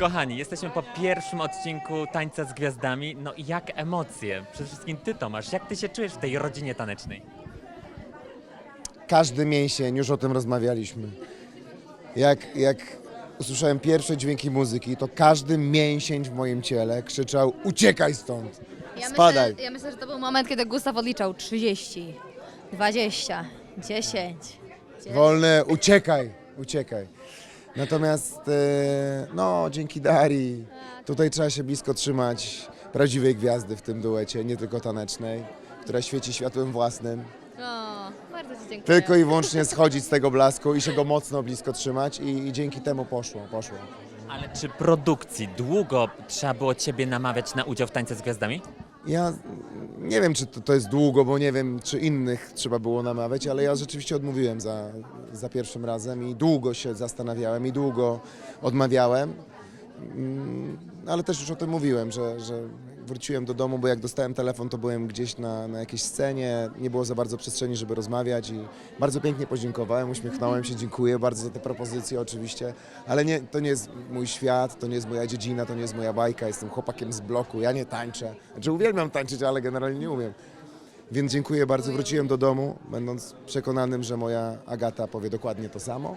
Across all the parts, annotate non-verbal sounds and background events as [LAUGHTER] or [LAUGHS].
Kochani, jesteśmy po pierwszym odcinku Tańca z Gwiazdami. No i jak emocje? Przede wszystkim ty, Tomasz, jak ty się czujesz w tej rodzinie tanecznej? Każdy mięsień, już o tym rozmawialiśmy. Jak, jak usłyszałem pierwsze dźwięki muzyki, to każdy mięsień w moim ciele krzyczał uciekaj stąd, Ja spadaj. Myślę, ja myślę, że to był moment, kiedy Gustaw odliczał 30, 20, 10. Wolny, uciekaj, uciekaj. Natomiast, e, no, dzięki Darii, tutaj trzeba się blisko trzymać prawdziwej gwiazdy w tym duecie, nie tylko tanecznej, która świeci światłem własnym. O, bardzo Ci dziękuję. Tylko i wyłącznie schodzić z tego blasku i się go mocno blisko trzymać i, i dzięki temu poszło, poszło. Ale czy produkcji długo trzeba było ciebie namawiać na udział w Tańce z Gwiazdami? Ja nie wiem, czy to, to jest długo, bo nie wiem, czy innych trzeba było namawiać, ale ja rzeczywiście odmówiłem za, za pierwszym razem i długo się zastanawiałem i długo odmawiałem. Mm, Ale też już o tym mówiłem, że, że wróciłem do domu, bo jak dostałem telefon, to byłem gdzieś na, na jakiejś scenie, nie było za bardzo przestrzeni, żeby rozmawiać i bardzo pięknie podziękowałem, uśmiechnąłem się, dziękuję bardzo za te propozycje oczywiście, ale nie, to nie jest mój świat, to nie jest moja dziedzina, to nie jest moja bajka, jestem chłopakiem z bloku, ja nie tańczę, znaczy uwielbiam tańczyć, ale generalnie nie umiem. Więc dziękuję bardzo, wróciłem do domu, będąc przekonanym, że moja Agata powie dokładnie to samo.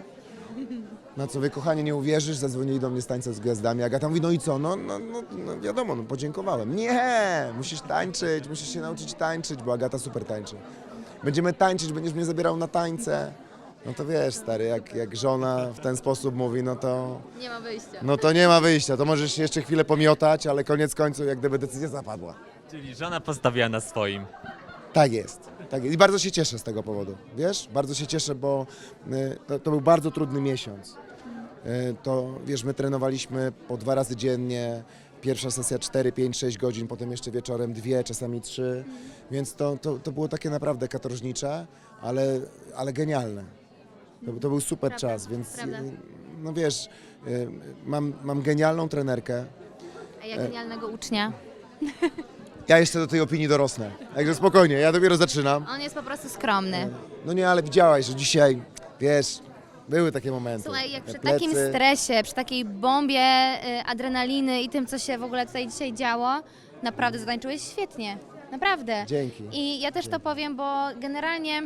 Na co wy, kochanie, nie uwierzysz, zadzwonili do mnie z tańca z gwiazdami. Agata mówi, no i co? No, no, no, no wiadomo, no podziękowałem. Nie, musisz tańczyć, musisz się nauczyć tańczyć, bo Agata super tańczy. Będziemy tańczyć, będziesz mnie zabierał na tańce. No to wiesz, stary, jak, jak żona w ten sposób mówi, no to, Nie ma wyjścia. no to nie ma wyjścia. To możesz się jeszcze chwilę pomiotać, ale koniec końców, jak gdyby decyzja zapadła. Czyli żona postawiła na swoim. Tak jest. Tak. I bardzo się cieszę z tego powodu. Wiesz, bardzo się cieszę, bo y, to, to był bardzo trudny miesiąc. Y, To wiesz, my trenowaliśmy po dwa razy dziennie. Pierwsza sesja 4, 5, 6 godzin, potem jeszcze wieczorem dwie, czasami trzy. Więc to, to, to było takie naprawdę katorżnicze, ale, ale genialne. To, to był super Prawda, czas, więc prawda. y, no wiesz, mam, mam genialną trenerkę. A ja genialnego ucznia. [LAUGHS] Ja jeszcze do tej opinii dorosnę. Także spokojnie, ja dopiero zaczynam. On jest po prostu skromny. No nie, ale widziałaś, że dzisiaj, wiesz, były takie momenty. Słuchaj, jak przy Plecy. takim stresie, przy takiej bombie y, adrenaliny i tym, co się w ogóle tutaj dzisiaj działo, naprawdę zatańczyłeś świetnie. Naprawdę. Dzięki. I ja też to powiem, bo generalnie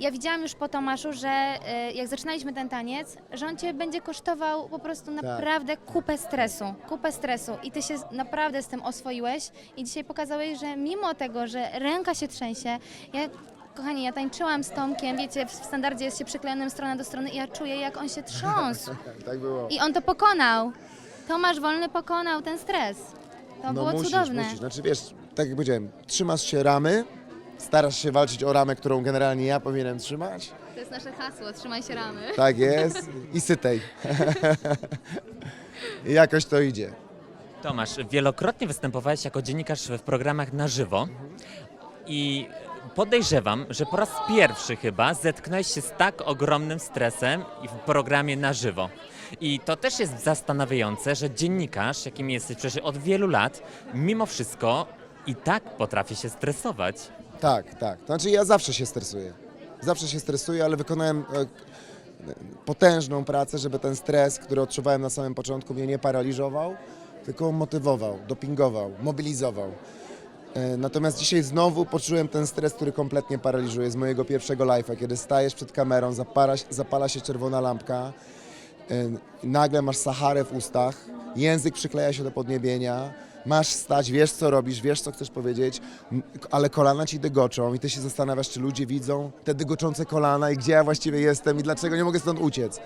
ja widziałam już po Tomaszu, że e, jak zaczynaliśmy ten taniec, że on cię będzie kosztował po prostu Tak. naprawdę kupę stresu, kupę stresu i ty się z- naprawdę z tym oswoiłeś i dzisiaj pokazałeś, że mimo tego, że ręka się trzęsie, ja Kochani, ja tańczyłam z Tomkiem, wiecie, w standardzie jest się przyklejonym strona do strony i ja czuję, jak on się trząsł. [LAUGHS] Tak było. I on to pokonał. Tomasz Wolny pokonał ten stres. To było no musisz, cudowne. musisz. Znaczy wiesz, tak jak powiedziałem, trzymasz się ramy, starasz się walczyć o ramę, którą generalnie ja powinienem trzymać. To jest nasze hasło, trzymaj się ramy. Tak jest. I sytej. I jakoś to idzie. Tomasz, wielokrotnie występowałeś jako dziennikarz w programach na żywo i podejrzewam, że po raz pierwszy chyba zetknąłeś się z tak ogromnym stresem i w programie na żywo. I to też jest zastanawiające, że dziennikarz, jakim jesteś przecież od wielu lat, mimo wszystko i tak potrafi się stresować. Tak, tak. To znaczy ja zawsze się stresuję. Zawsze się stresuję, ale wykonałem e, potężną pracę, żeby ten stres, który odczuwałem na samym początku, mnie nie paraliżował, tylko motywował, dopingował, mobilizował. E, Natomiast dzisiaj znowu poczułem ten stres, który kompletnie paraliżuje z mojego pierwszego live'a, kiedy stajesz przed kamerą, zapala, zapala się czerwona lampka, e, nagle masz Saharę w ustach, język przykleja się do podniebienia, masz stać, wiesz co robisz, wiesz co chcesz powiedzieć, ale kolana ci dygoczą i ty się zastanawiasz, czy ludzie widzą te dygoczące kolana i gdzie ja właściwie jestem i dlaczego nie mogę stąd uciec.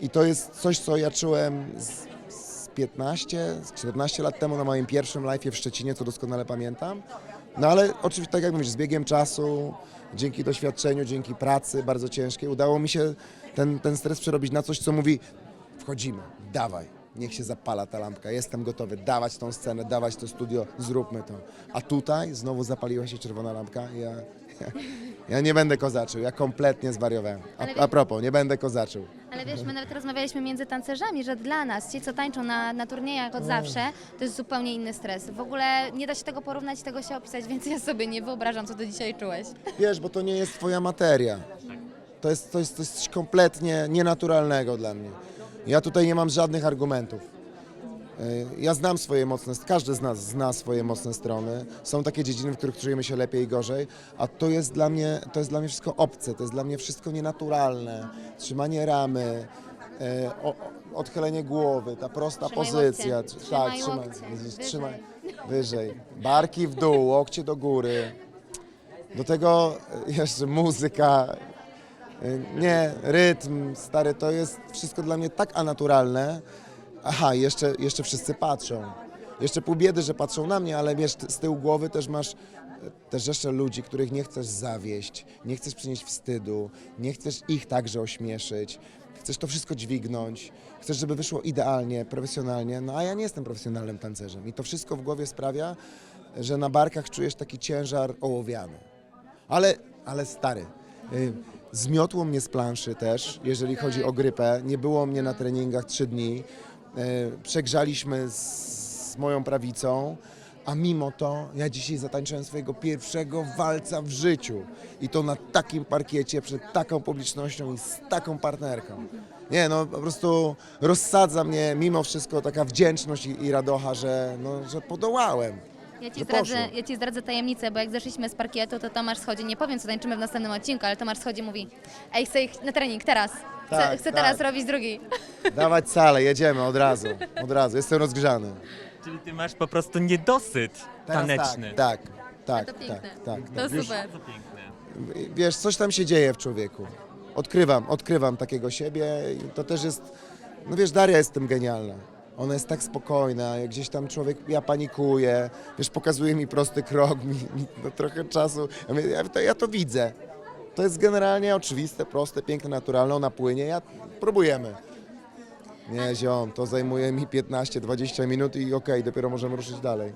I to jest coś, co ja czułem z, z 15, z 14 lat temu na moim pierwszym live'ie w Szczecinie, co doskonale pamiętam. No ale oczywiście, tak jak mówisz, z biegiem czasu, dzięki doświadczeniu, dzięki pracy bardzo ciężkiej, udało mi się ten, ten stres przerobić na coś, co mówi wchodzimy, dawaj, niech się zapala ta lampka, jestem gotowy, dawać tą scenę, dawać to studio, zróbmy to. A tutaj znowu zapaliła się czerwona lampka i ja, ja, [LAUGHS] ja nie będę kozaczył, ja kompletnie zwariowałem. A, a propos, nie będę kozaczył. Ale wiesz, my nawet rozmawialiśmy między tancerzami, że dla nas, ci co tańczą na, na turniejach od zawsze, to jest zupełnie inny stres. W ogóle nie da się tego porównać, tego się opisać, [LAUGHS] więc ja sobie nie wyobrażam, co ty dzisiaj czułeś. Wiesz, bo to nie jest twoja materia. To jest, to jest coś kompletnie nienaturalnego dla mnie. Ja tutaj nie mam żadnych argumentów. Y, Ja znam swoje mocne, każdy z nas zna swoje mocne strony. Są takie dziedziny, w których czujemy się lepiej i gorzej, a to jest dla mnie, to jest dla mnie wszystko obce, to jest dla mnie wszystko nienaturalne. Trzymanie ramy, e, o, odchylenie głowy, ta prosta Trzymaj pozycja. łokcie. Tr- Trzymaj tak, trzymaj, łokcie. trzymaj wyżej. Barki w dół, łokcie do góry. Do tego e, jeszcze muzyka. E, Nie, rytm, stary, to jest wszystko dla mnie tak anaturalne. Aha, jeszcze, jeszcze wszyscy patrzą. Jeszcze pół biedy, że patrzą na mnie, ale wiesz, z tyłu głowy też masz e, też jeszcze ludzi, których nie chcesz zawieść, nie chcesz przynieść wstydu, nie chcesz ich także ośmieszyć. Chcesz to wszystko dźwignąć, chcesz, żeby wyszło idealnie, profesjonalnie, no a ja nie jestem profesjonalnym tancerzem. I to wszystko w głowie sprawia, że na barkach czujesz taki ciężar ołowiany. Ale, ale stary, y, zmiotło mnie z planszy też, jeżeli chodzi o grypę. Nie było mnie na treningach trzy dni. Y, Przegrzaliśmy z, moją prawicą, a mimo to ja dzisiaj zatańczyłem swojego pierwszego walca w życiu. I to na takim parkiecie, przed taką publicznością i z taką partnerką. Nie, no po prostu rozsadza mnie mimo wszystko taka wdzięczność i, i radocha, że, no, że podołałem. Ja ci, że zdradzę, poszło. ja ci zdradzę tajemnicę, bo jak zeszliśmy z parkietu, to Tomasz schodzi, nie powiem co tańczymy w następnym odcinku, ale Tomasz schodzi i mówi Ej, chcę ich na trening, teraz. Chcę, Tak, chcę tak. teraz robić drugi. [LAUGHS] Dawać salę, jedziemy od razu, od razu, jestem rozgrzany. Czyli ty masz po prostu niedosyt taneczny. Tak, tak, to tak, piękne. tak, tak, To tak. Wiesz, super. To piękne. wiesz, coś tam się dzieje w człowieku. Odkrywam, odkrywam takiego siebie i to też jest, no wiesz, Daria jest w tym genialna. Ona jest tak spokojna, jak gdzieś tam człowiek, ja panikuję, wiesz, pokazuje mi prosty krok, [LAUGHS] mi, mi trochę czasu, ja, mówię, ja, to, ja to widzę. To jest generalnie oczywiste, proste, piękne, naturalne, ona płynie, ja, próbujemy. Nie, ziom, to zajmuje mi 15-20 minut i okej, dopiero możemy ruszyć dalej.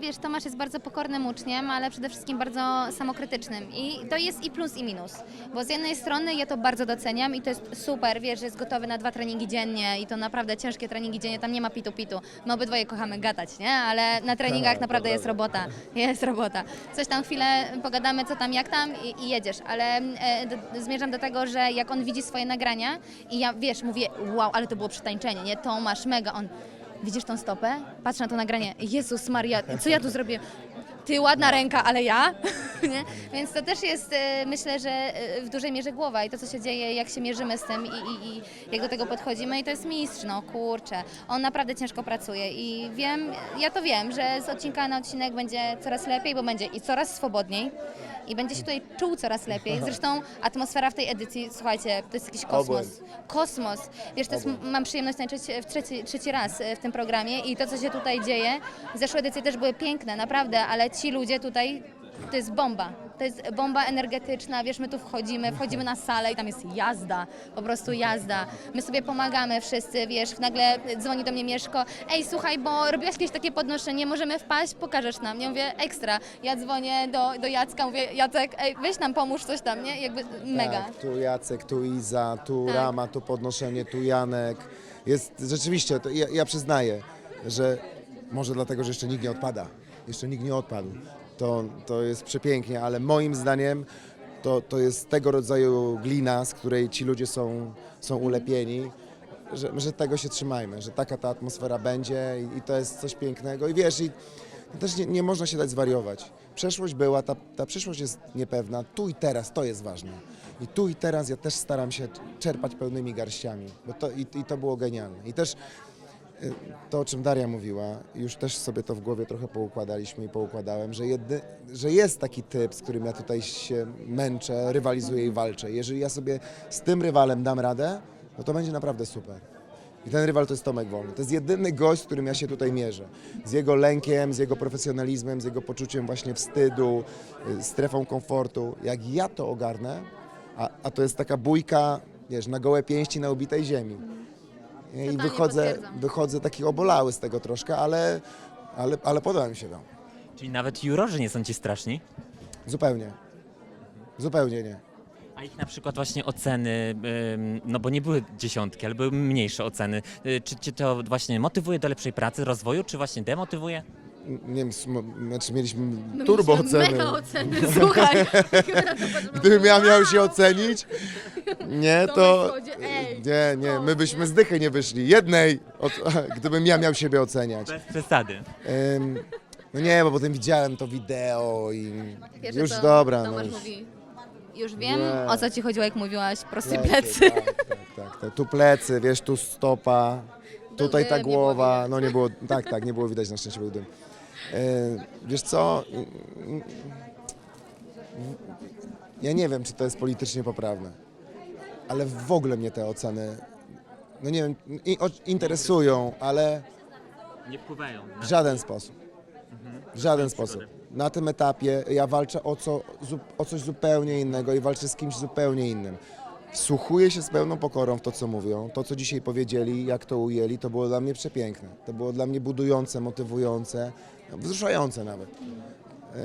Wiesz, Tomasz jest bardzo pokornym uczniem, ale przede wszystkim bardzo samokrytycznym. I to jest i plus, i minus. Bo z jednej strony ja to bardzo doceniam i to jest super, wiesz, że jest gotowy na dwa treningi dziennie i to naprawdę ciężkie treningi dziennie, tam nie ma pitu-pitu. My obydwoje kochamy gadać, nie? Ale na treningach Tak, naprawdę jest robota. [LAUGHS] Jest robota. Coś tam chwilę pogadamy, co tam, jak tam i, i jedziesz. Ale e, d- zmierzam do tego, że jak on widzi swoje nagrania i ja, wiesz, mówię, wow, ale to było przetańczenie, nie? Tomasz, mega, on... Widzisz tą stopę? Patrz na to nagranie. Jezus Maria, co ja tu zrobię? Ty ładna ręka, ale ja? [LAUGHS] nie? Więc to też jest, e, myślę, że e, w dużej mierze głowa i to, co się dzieje, jak się mierzymy z tym i, i, i jak do tego podchodzimy. I to jest mistrz, no kurczę. On naprawdę ciężko pracuje i wiem, ja to wiem, że z odcinka na odcinek będzie coraz lepiej, bo będzie i coraz swobodniej. I będzie się tutaj czuł coraz lepiej. Zresztą atmosfera w tej edycji, słuchajcie, to jest jakiś kosmos. Kosmos. Wiesz, to jest, mam przyjemność tańczyć w trzeci, trzeci raz e, w tym programie i to, co się tutaj dzieje, zeszłe edycje też były piękne, naprawdę, ale ci ludzie tutaj, to jest bomba. To jest bomba energetyczna, wiesz, my tu wchodzimy, wchodzimy na salę i tam jest jazda, po prostu jazda. My sobie pomagamy wszyscy, wiesz, nagle dzwoni do mnie Mieszko, ej, słuchaj, bo robiłaś jakieś takie podnoszenie, możemy wpaść, pokażesz nam. Ja mówię, ekstra. Ja dzwonię do, do Jacka, mówię, Jacek, ej, weź nam pomóż coś tam, nie? Jakby mega. Tak, tu Jacek, tu Iza, tu Tak. Rama, tu podnoszenie, tu Janek. Jest rzeczywiście, to ja, ja przyznaję, że może dlatego, że jeszcze nikt nie odpada. Jeszcze nikt nie odpadł. To, to jest przepięknie, ale moim zdaniem to, to jest tego rodzaju glina, z której ci ludzie są, są ulepieni. Że, że tego się trzymajmy, że taka ta atmosfera będzie i, i to jest coś pięknego. I wiesz, i też nie, nie można się dać zwariować. Przeszłość była, ta, ta przyszłość jest niepewna. Tu i teraz to jest ważne. I tu i teraz ja też staram się czerpać pełnymi garściami, bo to, i, i to było genialne. I też to, o czym Daria mówiła, już też sobie to w głowie trochę poukładaliśmy i poukładałem, że, jedy, że jest taki typ, z którym ja tutaj się męczę, rywalizuję i walczę. Jeżeli ja sobie z tym rywalem dam radę, no to będzie naprawdę super. I ten rywal to jest Tomek Wolny. To jest jedyny gość, z którym ja się tutaj mierzę. Z jego lękiem, z jego profesjonalizmem, z jego poczuciem właśnie wstydu, y, strefą komfortu. Jak ja to ogarnę, a, a to jest taka bójka, wiesz, na gołe pięści na ubitej ziemi. I wychodzę, wychodzę taki obolały z tego troszkę, ale, ale, ale podoba mi się to. Czyli nawet jurorzy nie są ci straszni? Zupełnie. Zupełnie nie. A ich na przykład właśnie oceny, ym, no bo nie były dziesiątki, ale były mniejsze oceny. Y, Czy cię to właśnie motywuje do lepszej pracy, rozwoju, czy właśnie demotywuje? nie wiem, sm- znaczy mieliśmy turbo oceny. Mega oceny, [LAUGHS] słuchaj. [LAUGHS] Gdybym ja miał się ocenić, nie, to... Nie, nie, my byśmy z dychy nie wyszli. Jednej, od, [LAUGHS] gdybym ja miał siebie oceniać. Bez przesady. Ym, no nie, bo potem widziałem to wideo i już co dobra. No, Tomasz już. mówi, już wiem, Nie. o co ci chodziło, jak mówiłaś, prosty Plecy, plecy. Tak, tak, tak, tak. Tu plecy, wiesz, tu stopa, tutaj ta nie było głowa. widać. No nie było, tak, tak, nie było widać, na szczęście był dym. E, wiesz co? Ja nie wiem, czy to jest politycznie poprawne, ale w ogóle mnie te oceny, no nie wiem, i- o- interesują, ale Nie wpływają. w żaden sposób. W żaden sposób. Na tym etapie ja walczę o, co, zu- o coś zupełnie innego i walczę z kimś zupełnie innym. Wsłuchuję się z pełną pokorą w to, co mówią. To, co dzisiaj powiedzieli, jak to ujęli, to było dla mnie przepiękne. To było dla mnie budujące, motywujące, wzruszające nawet.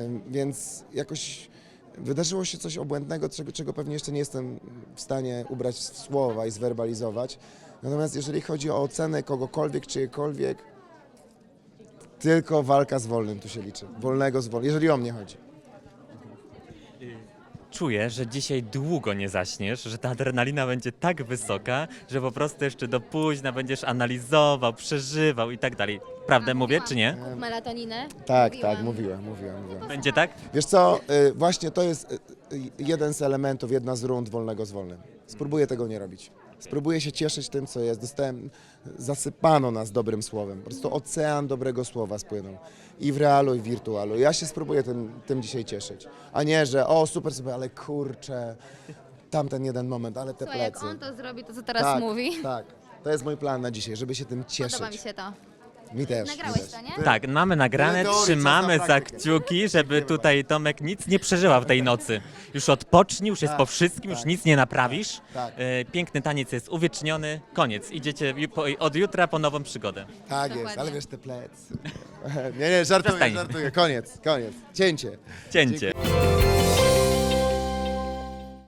Ym, Więc jakoś wydarzyło się coś obłędnego, czego, czego pewnie jeszcze nie jestem w stanie ubrać w słowa i zwerbalizować. Natomiast jeżeli chodzi o ocenę kogokolwiek, czyjekolwiek, tylko walka z wolnym tu się liczy. Wolnego z wolnym, jeżeli o mnie chodzi. Czuję, że dzisiaj długo nie zaśniesz, że ta adrenalina będzie tak wysoka, że po prostu jeszcze do późna będziesz analizował, przeżywał i tak dalej. Prawdę mówię, czy nie? Kup melatoninę. Tak, Mówiłam. tak, mówiłem, mówiłem, mówiłem. Będzie tak? Wiesz co, y, właśnie to jest y, y, jeden z elementów, jedna z rund wolnego z wolnym. Spróbuję tego nie robić. Spróbuję się cieszyć tym, co jest. Dostałem, zasypano nas dobrym słowem. Po prostu ocean dobrego słowa spłynął. I w realu, i w wirtualu. Ja się spróbuję tym, tym dzisiaj cieszyć. A nie, że o, super, super, ale kurczę, tamten jeden moment, ale te Słuchaj, jak plecy. on to zrobi, to co teraz tak, mówi. Tak, to jest mój plan na dzisiaj, żeby się tym cieszyć. Podoba mi się to. Mi też. Nagrałeś mi też. to, nie? Tak, mamy nagrane, teorii, trzymamy za praktykę. kciuki, żeby tutaj Tomek nic nie przeżyła w tej nocy. Już odpocznij, już jest Tak, po wszystkim, już tak. nic nie naprawisz. Tak. E, Piękny taniec jest uwieczniony, koniec. Idziecie ju- po- od jutra po nową przygodę. Tak jest, Dokładnie. ale wiesz te plecy. [LAUGHS] nie, nie, żartuję, Przestań. żartuję. Koniec, koniec. Cięcie. Cięcie.